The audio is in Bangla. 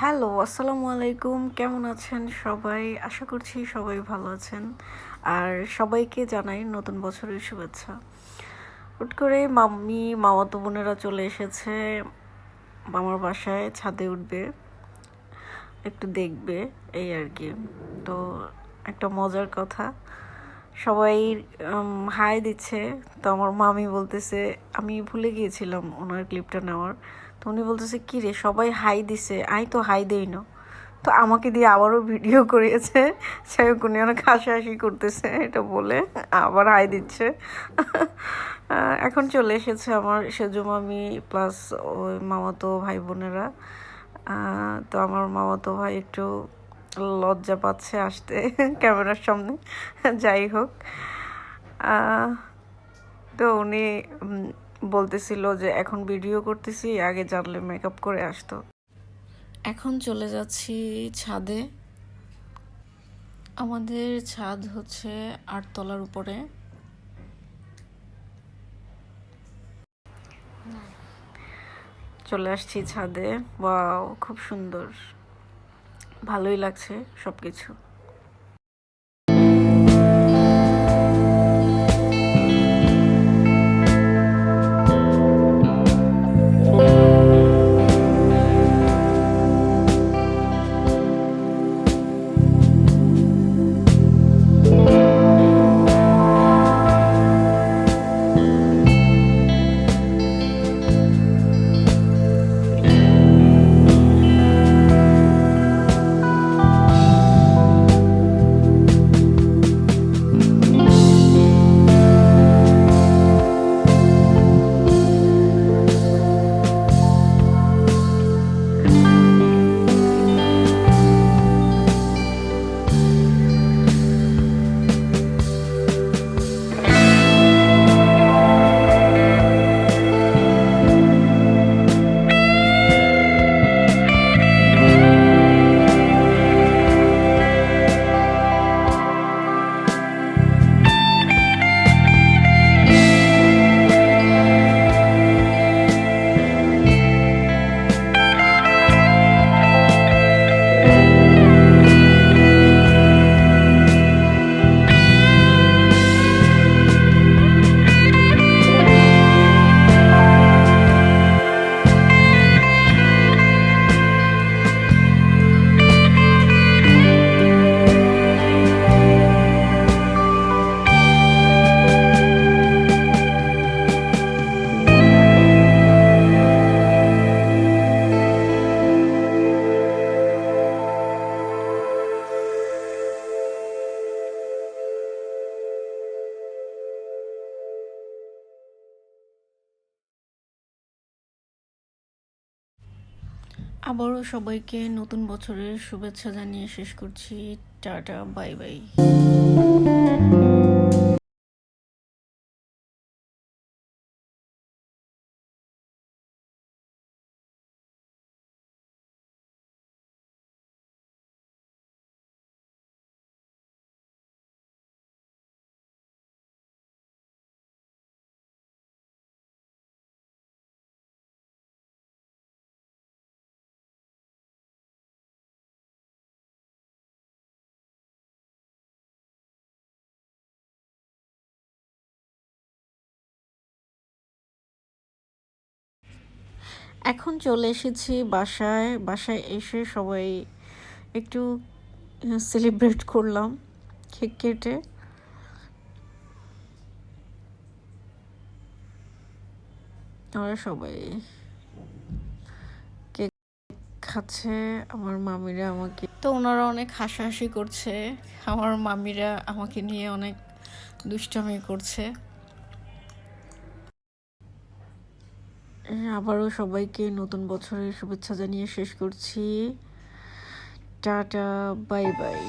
হ্যালো, আসসালামু আলাইকুম। কেমন আছেন সবাই? আশা করছি সবাই ভালো আছেন। আর সবাইকে জানাই নতুন বছরের শুভেচ্ছা। হুট করে মাম্মি, মামাতো বোনেরা চলে এসেছে। মামার বাসায় ছাদে উঠবে, একটু দেখবে, এই আর কি। তো একটা মজার কথা সবাই হাই দিচ্ছে। তো আমার মামি বলতেছে, আমি ভুলে গিয়েছিলাম ওনার ক্লিপটা নেওয়ার। তো উনি বলতেছে, কী রে, সবাই হাই দিছে। আই তো হাই দেই না। তো আমাকে দিয়ে আবারও ভিডিও করিয়েছে। হোক, উনি অনেক হাসাহাসি করতেছে, এটা বলে আবার হাই দিচ্ছে। এখন চলে এসেছে আমার সেজু মামি প্লাস ওই মামাতো ভাই বোনেরা। তো আমার মামাতো ভাই একটু লজ্জা পাচ্ছে আসতে ক্যামেরার সামনে। যাই হোক তো উনি বলতেছিল যে এখন ভিডিও করতেছি আগে জানলে মেকআপ করে আসতো। এখন চলে যাচ্ছি ছাদে। আমাদের ছাদ হচ্ছে আটতলার উপরে। চলে আসছি ছাদে। বা খুব সুন্দর। ভালোই লাগছে সব কিছু আবারও সবাইকে নতুন বছরের শুভেচ্ছা জানিয়ে শেষ করছি। Tata bye bye. এখন চলে এসেছি বাসায়। বাসায় এসে সবাই একটু সেলিব্রেট করলাম কেক কেটে। আমরা সবাই কেক খাচ্ছে। আমার মামিরা আমাকে তো ওনারা অনেক হাসাহাসি করছে। আমার মামিরা আমাকে নিয়ে অনেক দুষ্টামি করছে। আবারও সবাইকে নতুন বছরের শুভেচ্ছা জানিয়ে শেষ করছি। Tata bye bye.